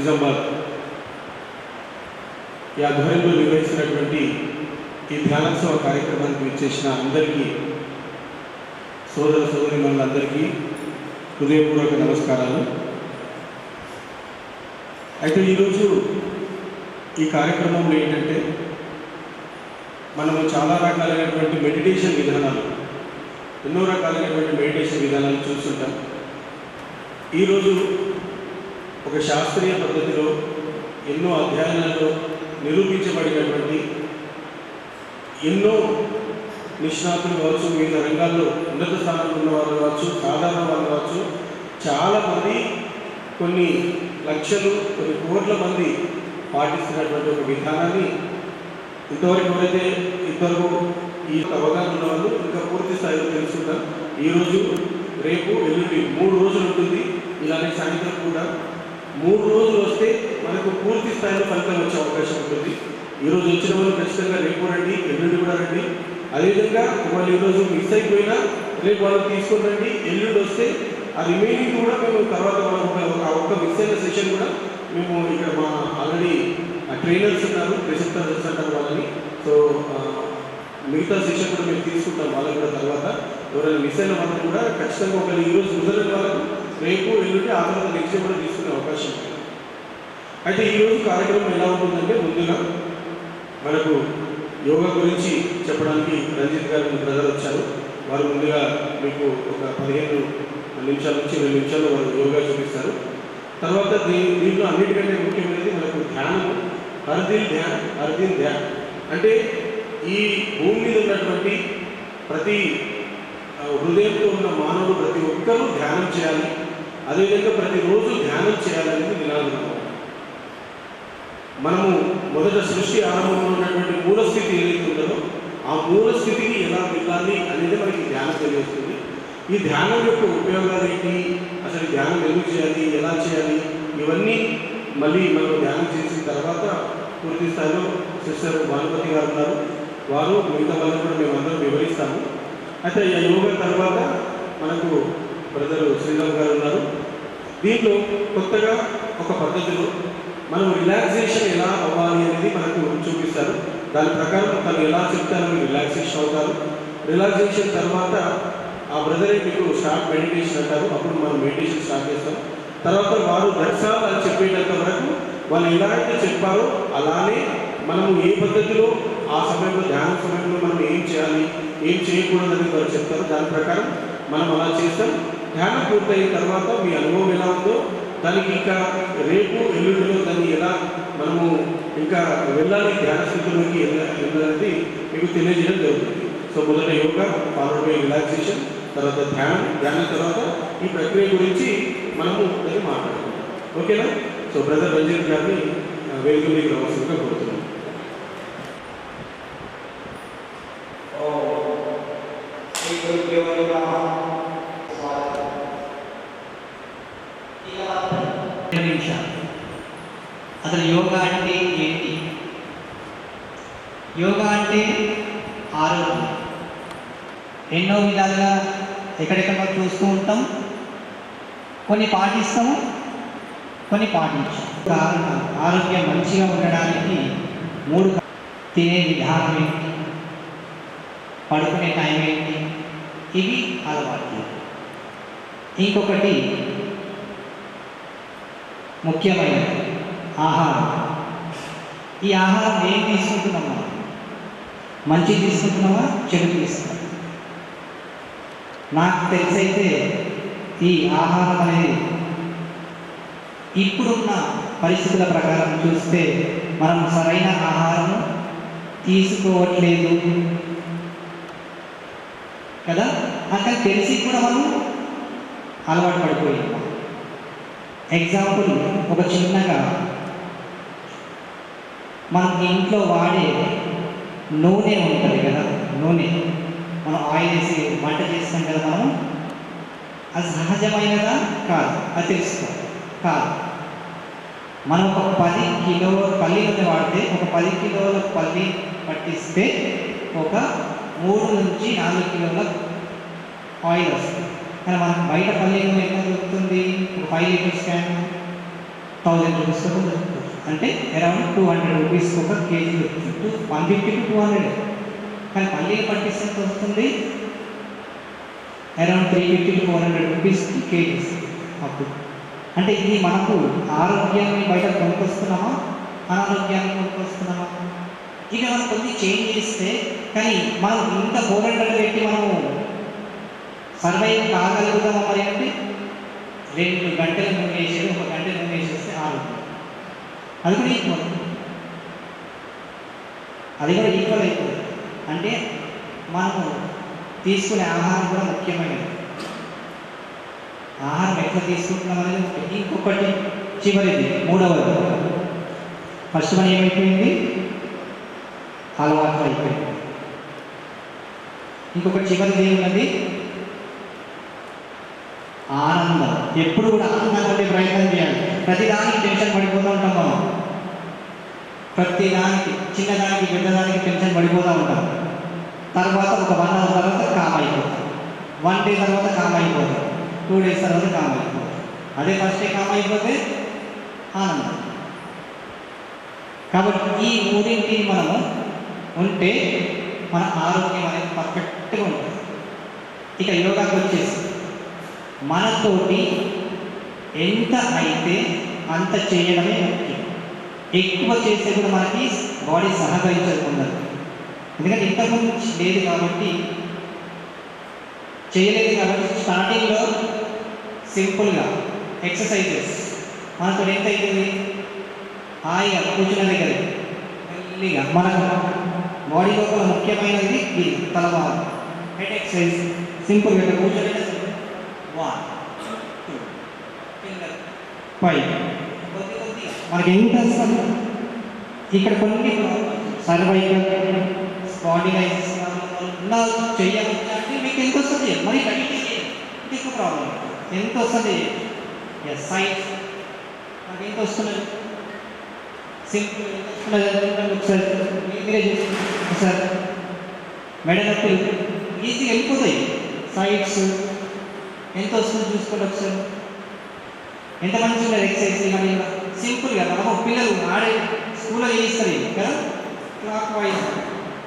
నిజామాబాద్ ఈ ఆధ్వర్యంలో నిర్వహించినటువంటి ఈ ధ్యానోత్సవ కార్యక్రమానికి విచ్చేసిన అందరికీ సోదర సోదరి మనందరికీ హృదయపూర్వక నమస్కారాలు. అయితే ఈరోజు ఈ కార్యక్రమంలో ఏంటంటే మనము చాలా రకాలైనటువంటి మెడిటేషన్ విధానాలు ఎన్నో రకాలైనటువంటి మెడిటేషన్ విధానాలు చూస్తుంటాం. ఈరోజు ఒక శాస్త్రీయ పద్ధతిలో ఎన్నో అధ్యయనాల్లో నిరూపించబడినటువంటి ఎన్నో నిష్ణాతులు కావచ్చు వివిధ రంగాల్లో ఉన్నత స్థానంలో ఉన్న వాళ్ళు కావచ్చు సాధారణ వాళ్ళు కావచ్చు చాలామంది కొన్ని లక్షలు కొన్ని కోట్ల మంది పాటిస్తున్నటువంటి ఒక విధానాన్ని ఇంతవరకు ఎవరైతే ఇంతవరకు ఈ అవగాహన ఉన్న వాళ్ళు ఇంకా పూర్తి స్థాయిలో తెలుసుకుంటాం ఈరోజు రేపు ఎల్లుండి మూడు రోజులు ఉంటుంది. ఇలానే సాయంత్రం కూడా మూడు రోజులు వస్తే మనకు పూర్తి స్థాయిలో ఫలితం వచ్చే అవకాశం ఉంటుంది. ఈరోజు వచ్చిన వాళ్ళు ఖచ్చితంగా రేపు రండి ఎల్లుండి కూడా రండి. అదేవిధంగా వాళ్ళు ఈరోజు మిస్ అయిపోయినా రేపు వాళ్ళు తీసుకుని రండి. ఎల్లుండి వస్తే ఆ రిమైనింగ్ కూడా మేము తర్వాత మనం ఒక ఆ ఒక్క మిస్ అయిన సెషన్ కూడా మేము ఇక్కడ మా ఆల్రెడీ ట్రైనర్స్ ఉన్నారు ప్రసిద్ధ అంటారు వాళ్ళని. సో మిగతా సెషన్ కూడా మేము తీసుకుంటాం వాళ్ళకి కూడా తర్వాత. ఎవరైనా మిస్ అయిన వాళ్ళని కూడా ఖచ్చితంగా ఒకవేళ ఈరోజు కుదరని వాళ్ళకు రేపు ఎల్లుండి ఆ తర్వాత నెక్స్ట్ డే కూడా తీసుకునే అవకాశం ఉంది. అయితే ఈరోజు కార్యక్రమం ఎలా ఉంటుందంటే ముందుగా మనకు యోగా గురించి చెప్పడానికి రంజిత్ గారు బ్రదర్ వచ్చారు. వారు ముందుగా మీకు ఒక పదిహేను నిమిషాల నుంచి ఇరవై నిమిషాలు వారు యోగా చూపిస్తారు. తర్వాత దీని దీంట్లో అన్నిటికంటే ముఖ్యమైనది మనకు ధ్యానము. హర్దిల్ ధ్యాన్ హర్దిన్ ధ్యాన్. అంటే ఈ భూమి మీద ఉన్నటువంటి ప్రతి హృదయంతో ఉన్న మానవుడు ప్రతి ఒక్కరూ ధ్యానం చేయాలి. అదేవిధంగా ప్రతిరోజు ధ్యానం చేయాలనేది నినాదం మనము మొదట సృష్టి ఆరంభంలో ఉన్నటువంటి మూలస్థితి ఏదైతే ఉంటుందో ఆ మూలస్థితికి ఎలా వెళ్ళాలి అనేది మనకి ధ్యానం తెలియజేస్తుంది. ఈ ధ్యానం యొక్క ఉపయోగాలు ఏంటి? అసలు ధ్యానం ఎందుకు చేయాలి? ఎలా చేయాలి? ఇవన్నీ మళ్ళీ మనం ధ్యానం చేసిన తర్వాత పూర్తి స్థాయిలో సిస్టర్ భానుపతి గారు ఉన్నారు. వారు మిగతా వాళ్ళు కూడా మేమందరం వివరిస్తాము. అయితే ఈ యోగా తర్వాత మనకు ప్రజలు శ్రీరామ్ గారు ఉన్నారు. దీంట్లో కొత్తగా ఒక పద్ధతిలో మనం రిలాక్సేషన్ ఎలా అవ్వాలి అనేది మనకు చూపిస్తారు. దాని ప్రకారం తను ఎలా చెప్తారో రిలాక్సేషన్ అవుతారు. రిలాక్సేషన్ తర్వాత ఆ బ్రదరే మీకు స్టార్ట్ మెడిటేషన్ అంటారు. అప్పుడు మనం మెడిటేషన్ స్టార్ట్ చేస్తాం. తర్వాత వారు దర్శనాలు అని చెప్పేటంత వరకు వాళ్ళు ఎలా అయితే చెప్పారో అలానే మనము ఏ పద్ధతిలో ఆ సమయంలో ధ్యాన సమయంలో మనం ఏం చేయాలి ఏం చేయకూడదు అనేది వారు చెప్తారు. దాని ప్రకారం మనం అలా చేస్తాం. ధ్యానం పూర్తయిన తర్వాత మీ అనుభవం ఎలా ఉందో దానికి ఇంకా రేపు ఎల్లుండిలో దాన్ని ఎలా మనము ఇంకా వెళ్ళాలి ధ్యాన స్థితిలోకి వెళ్ళాలనేది మీకు తెలియజేయడం జరుగుతుంది. సో మొదట యోగా ఫాలో రిలాక్సేషన్ తర్వాత ధ్యానం ధ్యానం తర్వాత ఈ ప్రక్రియ గురించి మనము దాన్ని మాట్లాడుకుందాం. ఓకేనా? సో బ్రదర్ రంజిత్ గారిని ఆ, వేదిక మీకు రావాల్సిందిగా కోరుతున్నాను ఓం శ్రీ గురుభ్యో నమః స్వాగతం రెండు నిమిషాలు అసలు యోగా అంటే ఏంటి యోగా అంటే ఆరోగ్యం. ఎన్నో విధాలుగా ఎక్కడెక్కడ చూస్తూ ఉంటాం. కొన్ని పాటిస్తాము కొన్ని పాటించాం కారణాలు ఆరోగ్యం మంచిగా ఉండడానికి మూడు తినే విధానం ఏంటి? పడుకునే టైం ఏంటి? ఇవి అలవాట్లు. ఇంకొకటి ముఖ్యమైనది ఆహారం. ఈ ఆహారం ఏం తీసుకుంటున్నామా మంచి తీసుకుంటున్నావా? చెడు తీసుకున్నావా నాకు తెలిసైతే ఈ ఆహారం అనేది ఇప్పుడున్న పరిస్థితుల ప్రకారం చూస్తే మనం సరైన ఆహారం తీసుకోవట్లేదు. కదా? అక్కడ తెలిసి కూడా మనం అలవాటు పడిపోయాం. ఎగ్జాంపుల్ ఒక చిన్నగా మనం ఇంట్లో వాడే నూనె ఉంటుంది కదా నూనె. మనం ఆయిల్ వేసి వంట చేస్తాం కదా మనం. అది సహజమైనదా? కాదు. అది తెలుసుకో కాదు. మనం ఒక పది కిలోల పల్లి నూనె వాడితే ఒక పది కిలోల పల్లి పట్టిస్తే ఒక మూడు నుంచి నాలుగు కిలోల ఆయిల్ వస్తుంది. కానీ మనకు బయట పల్లి నూనె ఎంత దొరుకుతుంది? ఒక five litres can thousand rupees దొరుకుతుంది. అంటే అరౌండ్ టూ హండ్రెడ్ రూపీస్ ఒక కేజీ దొరుకుతుంది. Two one fifty to two hundred కానీ పల్లీలు పట్టిస్తే ఎంత వస్తుంది. Around three fifty to four hundred రూపీస్కి కేజీ వస్తుంది అప్పుడు. అంటే ఇది మనకు ఆరోగ్యాన్ని బయట కొనుక్కొస్తున్నామా అనారోగ్యాన్ని కొనుక్కొస్తున్నామా ఇక మనం కొద్ది చేంజ్ చేస్తే కానీ మనం ఇంత ఫోర్ హండ్రెడ్ పెట్టి మనము సర్వైవ్ కాగలుగుతామా మరి అంటే? రెండు గంటలు నూనె వేసేది ఒక గంట అది కూడా ఈక్వల్ అది కూడా ఈక్వల్ అయిపోతుంది అంటే మనము తీసుకునే ఆహారం కూడా ముఖ్యమైనది. ఆహారం ఎట్లా తీసుకుంటున్నాం అనేది ముఖ్యం. ఇంకొకటి చివరిది మూడవది. ఫస్ట్ మనం ఏమైపోయింది? అలవాటు అయిపోయింది. ఇంకొకటి చివరిది ఏమున్నది? ఆనందం. ఎప్పుడు కూడా ఆనందాన్ని ఉండే ప్రయత్నం చేయాలి. ప్రతిదానికి టెన్షన్ పడిపోతూ ఉంటాం మనం. ప్రతిదానికి చిన్నదానికి పెద్దదానికి టెన్షన్ పడిపోతూ ఉంటాం తర్వాత ఒక వన్ అవర్ తర్వాత కామ్ అయిపోతాం వన్ డే తర్వాత కామ్ అయిపోతాం టూ డేస్ తర్వాత కామ్ అయిపోతాం అదే ఫస్ట్ డే కామ్ అయిపోతే ఆనందం. కాబట్టి ఈ మూడింటిని మనము ఉంటే మన ఆరోగ్యం అనేది పర్ఫెక్ట్గా ఉంటుంది. ఇక యోగాకి వచ్చేసి మనతోటి ఎంత అయితే అంత చేయడమే ముఖ్యం. ఎక్కువ చేస్తే కూడా మనకి బాడీ సహకరించదు ఎందుకంటే ఇంతకుముందు లేదు కాబట్టి చేయలేదు కాబట్టి స్టార్టింగ్లో సింపుల్గా ఎక్సర్సైజెస్ మనతో ఎంత అవుతుంది? హాయిగా కూర్చున్న దగ్గర మెల్లిగా మనకు బాడీ లోపల ముఖ్యమైనది ఇది తలవారు హెడ్ ఎక్సర్సైజ్ సింపుల్గా ఇట్లా కూర్చొని వన్ టూ ఫైవ్ మనకి ఎంత వస్తుంది ఇక్కడ కొన్ని సర్వైకల్ స్పాండిలైసిస్ ఉన్న చెయ్యవచ్చా అంటే మీకు ఎంత వస్తుంది? మరి బయట ఎక్కువ ప్రాబ్లం ఎంత వస్తుంది? ఎస్ సైన్స్ మనకి ఎంత వస్తున్నది సింపుల్ ఎంత వస్తున్నది ఒకసారి. మీరే మెడ నొప్పి ఈజీగా వెళ్ళిపోతాయి. సైట్స్ ఎంత వస్తుంది? చూసుకోండి ఒకసారి. ఎంత మంచిగా ఉండదు ఎక్సర్సైజ్ కానీ సింపుల్గా మనము పిల్లలు ఆడే స్కూల్లో చేయిస్తారు కదా? Clockwise.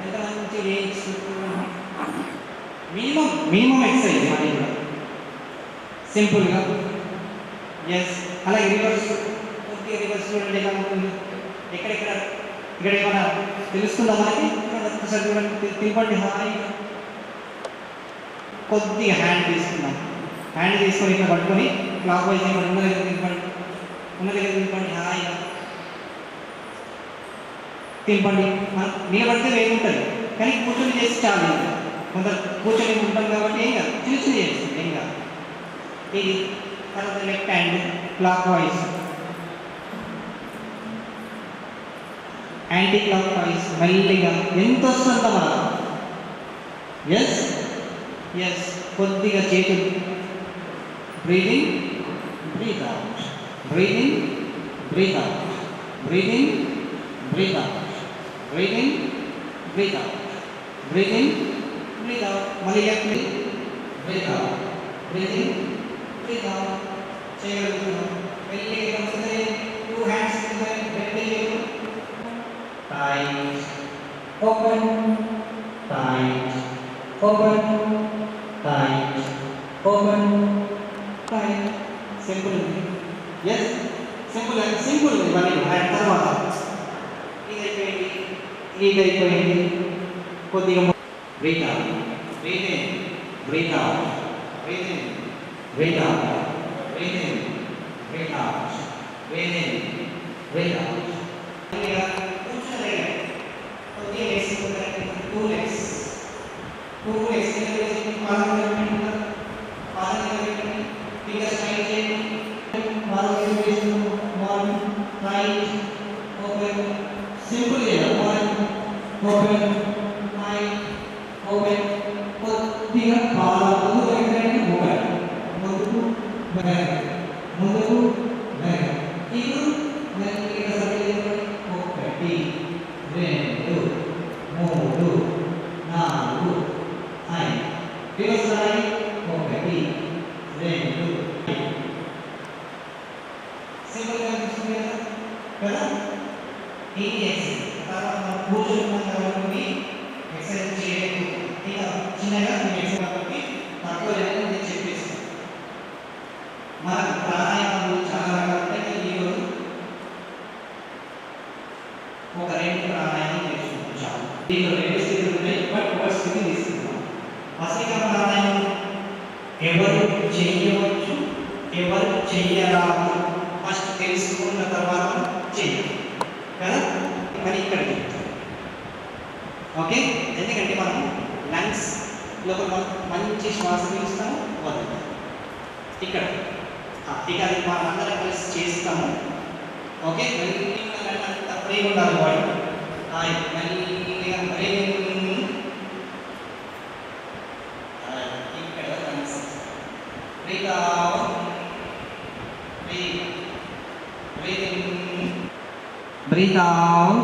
ఎంత మంచి మినిమం మినిమం ఎక్సర్సైజ్ అది కూడా. సింపుల్గా ఎస్ అలాగే రివర్స్ కొద్దిగా రివర్స్ చూడండి ఎలా ఉంటుంది. ఎక్కడెక్కడ ఇక్కడ ఏమైనా తెలుస్తుందా మనకి? ఇక్కడ చూడండి. తి- తిప్పండి హాయిగా. కొద్దిగా హ్యాండ్ తీసుకుందాం. హ్యాండ్ తీసుకొని ఇట్లా పట్టుకొని క్లాక్ వైజ్ ఇక్కడ ఉన్న తిప్పండి. ఉన్న దగ్గర తిప్పండి హాయిగా తిప్పండి మనం నిలబడితే వేరు ఉంటుంది కానీ కూర్చొని చేసి చాలు ఇంకా. కొందరు కూర్చొని ఉంటాం కాబట్టి ఏం కాదు చిన్న చిన్న చేస్తుంది ఏం కాదు ఇది తర్వాత left hand clockwise anticlockwise మెల్లిగా ఎంత వస్తుందో మనం ఎస్ ఎస్ కొద్దిగా చేతులు breathing breathe out breathing breathe out breathing breathe out breathing breathe out breathing breathe out మళ్ళీ left breathe out breathing breathe out చేయగలుగుతున్నాం మెల్లిగా టూ హ్యాండ్స్ బెండ్ చేయడం tight, open, tight, open, tight, open, tight. Simple yes simple simple ఇవన్నీ ఆయన తర్వాత ఇది అయిపోయింది ఇది అయిపోయింది కొద్దిగా breathe out breathe in breathe out breathe in breathe out breathe in breathe out breathe in breathe out దీన్ని చేసి తర్వాత మనం ఎక్సర్సైజ్ చేయలేదు. చిన్నగా తక్కువ లేదని నేను చెప్పేస్తాను. ప్రాణాయామం చాలా రకాలు ఉంటాయి. ఈరోజు ఒక రెండు ప్రాణాయామం నేర్చుకుంటాం చాలు. దీంట్లో రెండు స్థితులు ఉన్నాయి బట్ ఒక స్థితి తీసుకుంటాం ప్రాణాయామం ఎవరు చేయవచ్చు? ఎవరు చేయరాదు ఫస్ట్ తెలుసుకున్న తర్వాత చేయాలి ఓకే? ఎందుకంటే మనం లంగ్స్ లోపల మనం మంచి శ్వాస పీలుస్తాము వదులుతాము ఇక్కడ. ఇక అది మనం అందరం కలిసి చేస్తాము. ఓకే? ఫ్రీ ఉండాలి వాడు. Breathe out. Breathe out. Breathe out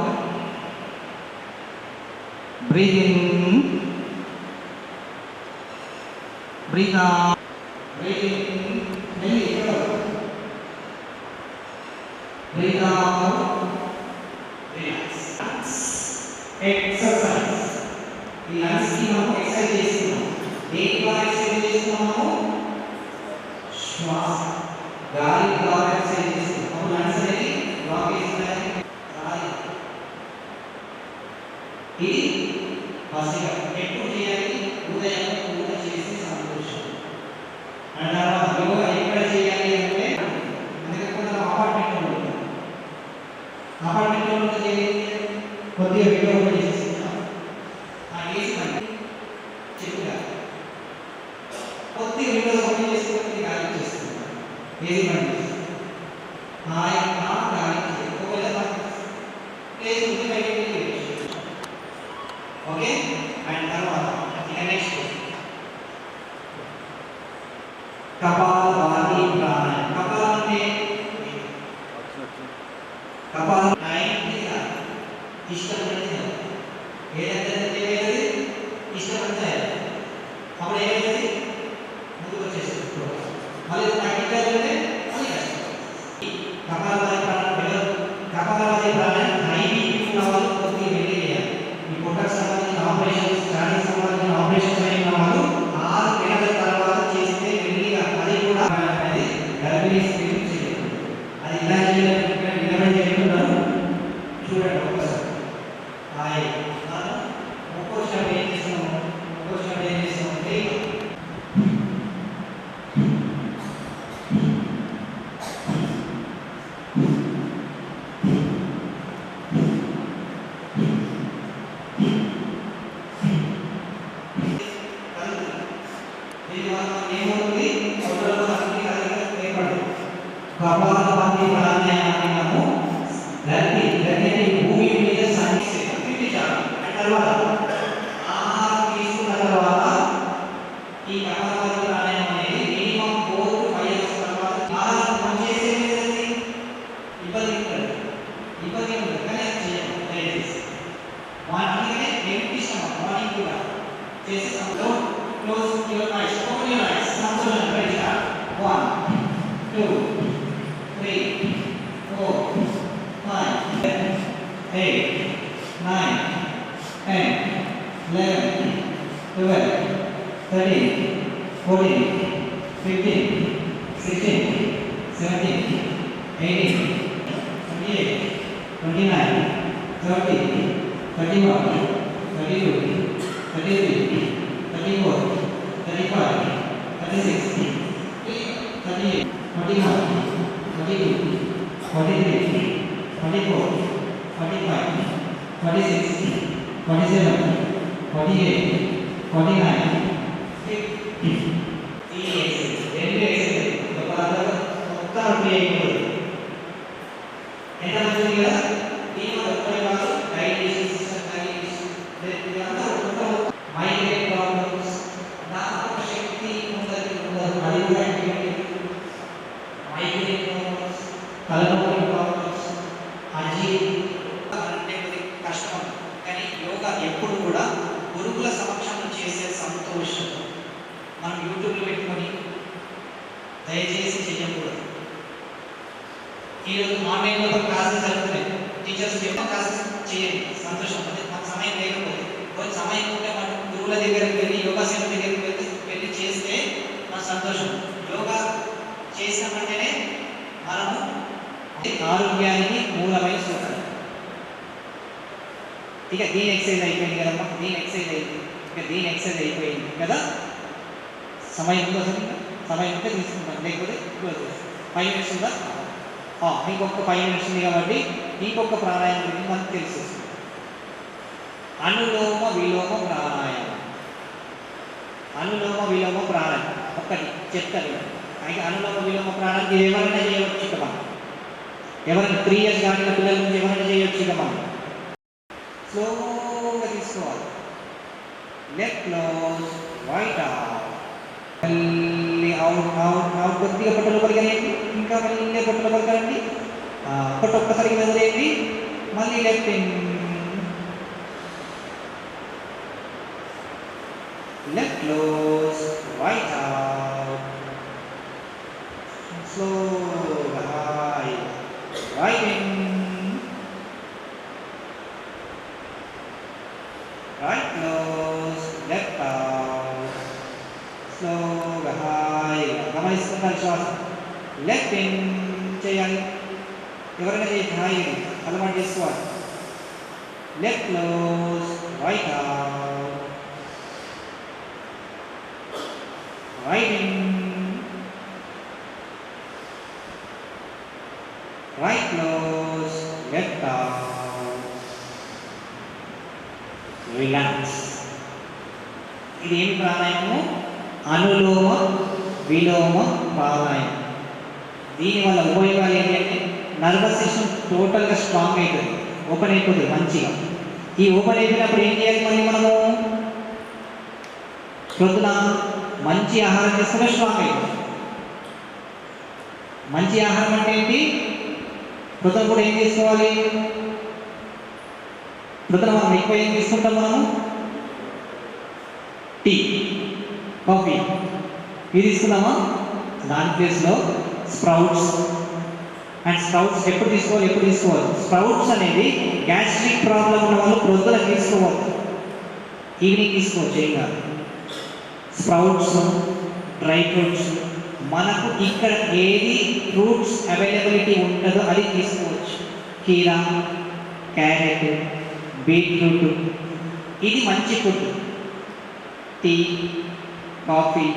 30, 31, 32, 33, 34, 35, 36, 38, 39, 40, 43, 44, 45, 46, 47, 48, 49, 50. Yes, then yes, the father of the ఆరోగ్యానికి మూలమైన సూత్రం ఇక దీని ఎక్సర్సైజ్ అయిపోయింది కదమ్మా దీని ఎక్సర్సైజ్ అయిపోయింది. ఇక దీని ఎక్సర్సైజ్ అయిపోయింది కదా? సమయం ఉందో అసలు సమయం ఉంటే తీసుకుంటాం లేకపోతే క్లోజ్ చేస్తాం. ఫైవ్ మినిట్స్ ఉందా? ఇంకొక ఫైవ్ మినిట్స్ ఉంది కాబట్టి ఇంకొక ప్రాణాయామం గురించి మనకు తెలిసేస్తుంది అనులోమ విలోమ ప్రాణాయామం. అనులోమ విలోమ ప్రాణాయామం. ఒక్కటి చెప్తాను అయితే అనులోమ విలోమ ప్రాణానికి ఏమైనా చేయవచ్చు ఇక మనం ఎవరైనా త్రీ ఇయర్స్ దాటిన పిల్లల నుంచి ఎవరైనా చేయొచ్చు ఇక మనం? స్లోగా తీసుకోవాలి. లెఫ్ట్ క్లోజ్ వైట్ మళ్ళీ అవుట్ అవుట్ అవుట్ కొద్దిగా పొట్ట లోపలికి ఇంకా మళ్ళీ పొట్ట లోపలికి రండి పొట్ట ఒక్కసారికి వదిలేయండి మళ్ళీ లెఫ్ట్ క్లోజ్ రైట్ అవుట్ స్లోగా right in right close left out స్లోగా హాయిగా గమనిస్తున్నారు శ్వాస లెఫ్ట్ ఇన్ చేయాలి ఎవరైనా చేయండి హాయిగా అలవాటు చేసుకోవాలి left close right out right in right close left out relax ఇది ఏమి ప్రాణాయామము అనులోమ విలోమ ప్రాణాయామం దీనివల్ల ఉపయోగాలు ఏంటంటే నర్వస్ సిస్టమ్ టోటల్గా స్ట్రాంగ్ అవుతుంది ఓపెన్ అయిపోతుంది మంచిగా. ఈ ఓపెన్ అయిపోయినప్పుడు ఏం చేయాలి మళ్ళీ మనము? ప్రొద్దున మంచి ఆహారం తీసుకుంటే స్ట్రాంగ్ అవుతుంది మంచి ఆహారం అంటే ఏంటి? ప్రొద్దున కూడా ఏం తీసుకోవాలి ప్రొద్దున మనం ఎక్కువ ఏం తీసుకుంటాం మనము? Tea coffee. ఇది తీసుకుందామా? దాని ప్లేస్లో స్ప్రౌట్స్. అండ్ స్ప్రౌట్స్ ఎప్పుడు తీసుకోవాలి ఎప్పుడు తీసుకోవాలి? స్ప్రౌట్స్ అనేది గ్యాస్ట్రిక్ ప్రాబ్లం ఉన్న వాళ్ళు ప్రొద్దున తీసుకోవాలి. ఈవినింగ్ తీసుకోవచ్చు ఏం కాదు స్ప్రౌట్స్ డ్రై ఫ్రూట్స్ మనకు ఇక్కడ ఏది ఫ్రూట్స్ అవైలబిలిటీ ఉంటుందో అది తీసుకోవచ్చు. కీరా క్యారెట్ బీట్రూట్. ఇది మంచి food. Tea coffee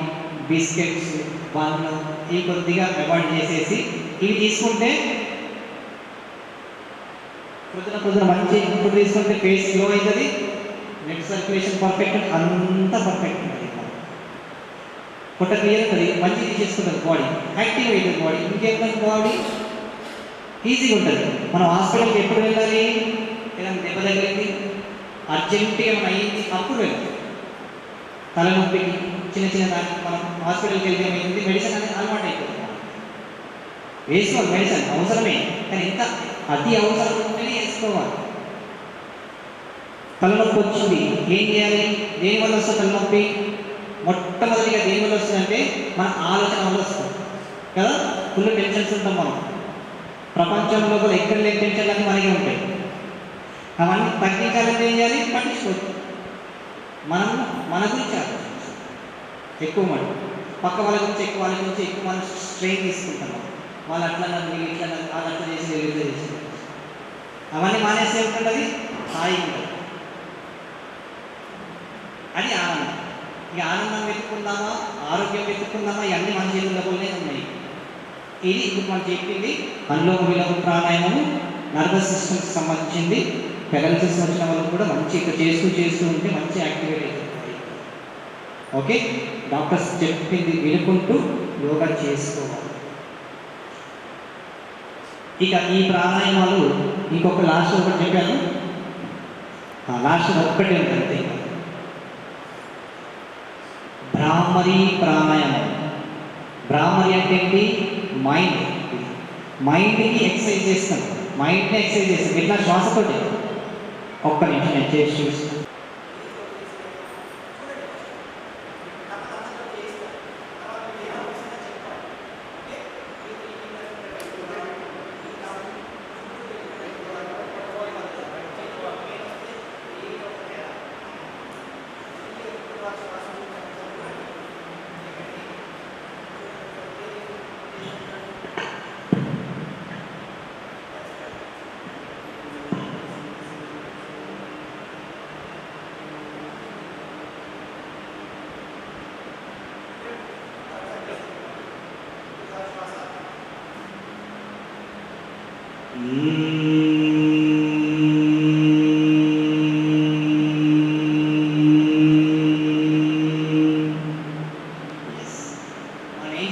biscuits bun ఇవి కొద్దిగా అవాయిడ్ చేసేసి ఇవి తీసుకుంటే పొద్దున పొద్దున మంచి ఇప్పుడు తీసుకుంటే ఫేస్ గ్లో అవుతుంది. బ్లడ్ సర్క్యులేషన్ పర్ఫెక్ట్ అంతా పర్ఫెక్ట్ ఉంటుంది. పొట్ట క్లియర్ ఉంటుంది. మంచి తీసుకుంటుంది బాడీ యాక్టివ్ అవుతుంది బాడీ ఇంకేమైనా బాడీ ఈజీగా ఉంటుంది. మనం హాస్పిటల్కి ఎప్పుడు వెళ్ళాలి? ఏదైనా దెబ్బ తగిలింది? అర్జెంటుగా మనం అయ్యింది అప్పుడు వెళ్ళాలి. తలనొప్పికి చిన్న చిన్న దానికి మనం హాస్పిటల్కి వెళ్తే ఏమైంది? మెడిసిన్ అనేది అలవాటు అయిపోతుంది. వేసుకోవాలి మెడిసిన్ అవసరమే కానీ ఎంత అతి అవసరం ఉంటేనే వేసుకోవాలి. తలనొప్పి వచ్చింది. ఏం చేయాలి? దేని వల్ల వస్తుంది తలనొప్పి? మొట్టమొదటిగా దేని వల్ల వస్తుందంటే మన ఆలోచన వల్ల వస్తుంది. కదా? ఫుల్ టెన్షన్స్ ఉంటాం మనం. ప్రపంచంలో కూడా ఎక్కడ లేని టెన్షన్లు అన్నీ మనకి ఉంటాయి. అవన్నీ తగ్గించాలంటే ఏం చేయాలి? పట్టించుకోవచ్చు మనం మన గురించి ఎక్కువ మంది. పక్క వాళ్ళ గురించి ఎక్కువ వాళ్ళ గురించి ఎక్కువ మనం స్ట్రెయిన్ తీసుకుంటాం వాళ్ళు అట్లా నన్ను వీళ్ళు ఇట్లా నన్ను వాళ్ళు అట్లా చేసి వీళ్ళు ఇట్లా చేసి అవన్నీ మానేస్తే ఉంటుంది హాయి ఉంటుంది. అది ఆనందం. ఇక ఆనందం వెతుక్కుందామా? ఆరోగ్యం వెతుక్కుందామా? ఇవన్నీ మన జీవితంలోనే ఉన్నాయి. ఇది ఇప్పుడు మనం చెప్పింది అనులోమ విలోమ ప్రాణాయామము నర్వస్ సిస్టమ్కి సంబంధించింది. పెరాలసిస్ వచ్చిన వాళ్ళు కూడా మంచి ఇక్కడ చేస్తూ చేస్తూ ఉంటే మంచి యాక్టివేట్ అవుతుంది ఓకే? డాక్టర్స్ చెప్పింది వినుకుంటూ యోగా చేసుకోవాలి. ఇక ఈ ప్రాణాయామాలు ఇంకొక లాస్ట్ ఒకటి చెప్పాను. లాస్ట్ ఒక్కటే ఉంది బ్రాహ్మరీ ప్రాణాయామం. బ్రాహ్మరి అంటే ఏంటి? మైండ్. మైండ్ని ఎక్సర్సైజ్ చేస్తాం. మైండ్ని ఎక్సర్సైజ్ చేస్తాం. ఇట్లా శ్వాసతోటి ఒక్క నిమిషం నేను చేసి చూస్తాను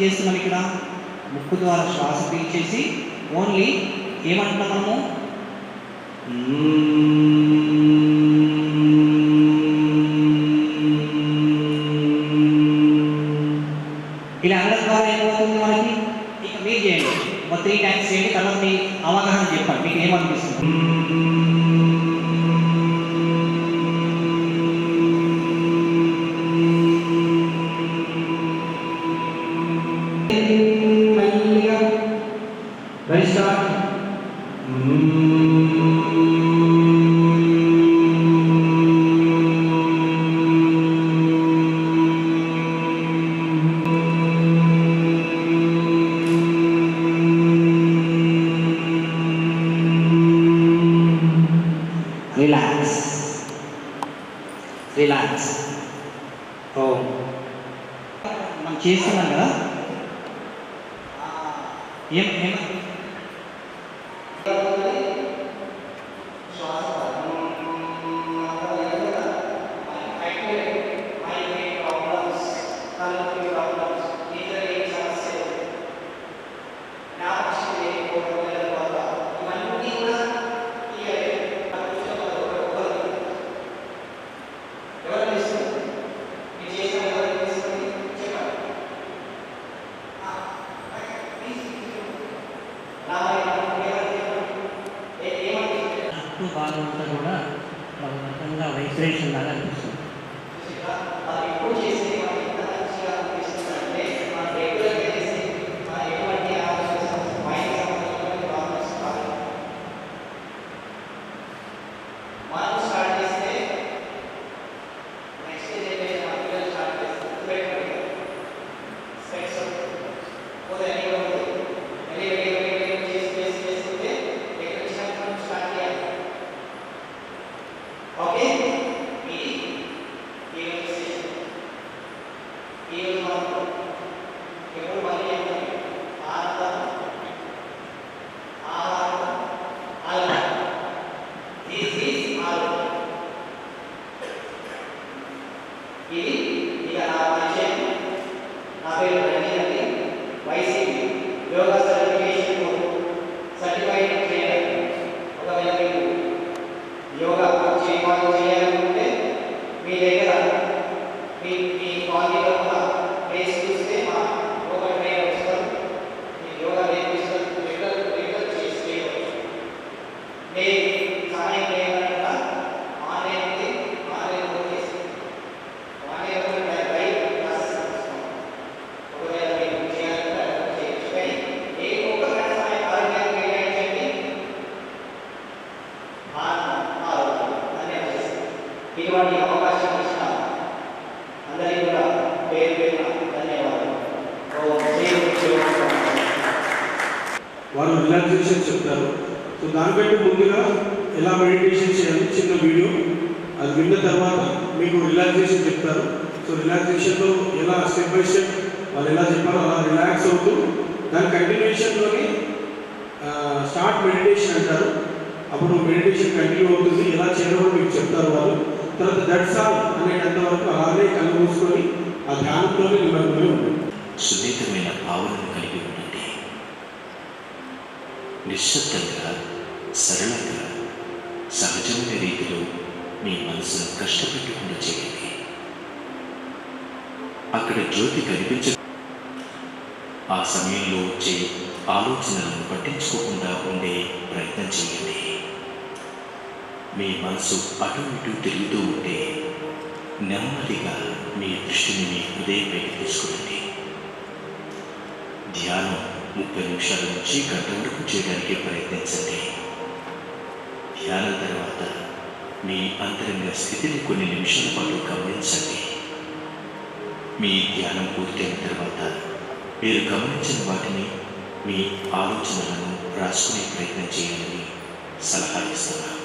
చేస్తున్నాం ఇక్కడ? ముక్కు ద్వారా శ్వాస పీల్చేసి ఓన్లీ ఏమంటున్నాం మనము ఈ రోజు మనం ఎప్పుడు మళ్ళీ చెప్తాం ఆనందం ఆహారం ఆనందం దిస్ ఈజ్ ఆరోగ్యం ఇది ఇక నా పరిచయం నా పేరు రంజిత్ అండి Y C P yoga certification certified trainer ఒకవేళ మీకు యోగా చేయాలి చేయాలనుకుంటే మీ దగ్గర మీ మీ కాలనీలో ఉన్న ప్లేస్ చూస్తే మా యోగా ట్రైనర్ వస్తారు మీ యోగా నేర్పిస్తారు రెగ్యులర్ రెగ్యులర్ చేసి చేయవచ్చు నేను సహాయం చేయకుండా ఆన్లైన్ ఉంది ఆన్లైన్లో చేసి ఆన్లైన్లో లైవ్ క్లాసెస్ నడుస్తున్నాం ఒకవేళ మీరు చేయాలంటే అట్లా చేయొచ్చు కానీ ఏ ఒక్క గంట సమయం ఆరోగ్యానికి కేటాయించండి ఆనందం ఆరోగ్యం అనే చేస్తాం ఇటువంటి అవకాశం ఇచ్చిన అందరికీ కూడా పేరు పేరున ధన్యవాదాలు ఓం శ్రీ గురుభ్యో నమః. వారు రిలాక్సేషన్ చెప్తారు సో దానికంటే ముందుగా ఎలా మెడిటేషన్ చేయాలి చిన్న వీడియో అది విన్న తర్వాత మీకు రిలాక్సేషన్ చెప్తారు. సో రిలాక్సేషన్లో ఎలా స్టెప్ బై స్టెప్ వాళ్ళు ఎలా చెప్పారో అలా రిలాక్స్ అవుతూ దాని కంటిన్యూషన్లోని స్టార్ట్ మెడిటేషన్ అంటారు. అప్పుడు మెడిటేషన్ కంటిన్యూ అవుతుంది. ఎలా చేయాలో మీకు చెప్తారు వాళ్ళు. తర్వాత దట్స్ ఆల్ అనేటంత వరకు అలాగే కళ్ళు మూసుకొని ఆ ధ్యానంలోనే నిమగ్నమై ఉంటుంది సున్నితమైన భావనను కలిగి ఉండండి. నిశ్శబ్దంగా సరళంగా సహజమైన రీతిలో మీ మనసు కష్టపెట్టకుండా చేయండి. అక్కడ జ్యోతి కనిపించ ఆ సమయంలో వచ్చే ఆలోచనలను పట్టించుకోకుండా ఉండే ప్రయత్నం చేయండి. మీ మనసు అటు ఇటు తిరుగుతూ ఉంటే నెమ్మదిగా మీ దృష్టిని మీ హృదయంపైకి తీసుకురండి. ధ్యానం ముప్పై నిమిషాల నుంచి గంట వరకు చేయడానికి ప్రయత్నించండి. ధ్యానం తర్వాత మీ అంతరంగ స్థితిని కొన్ని నిమిషాల పాటు గమనించండి. మీ ధ్యానం పూర్తయిన తర్వాత మీరు గమనించిన వాటిని మీ ఆలోచనలను రాసుకునే ప్రయత్నం చేయాలని సలహా ఇస్తున్నాను.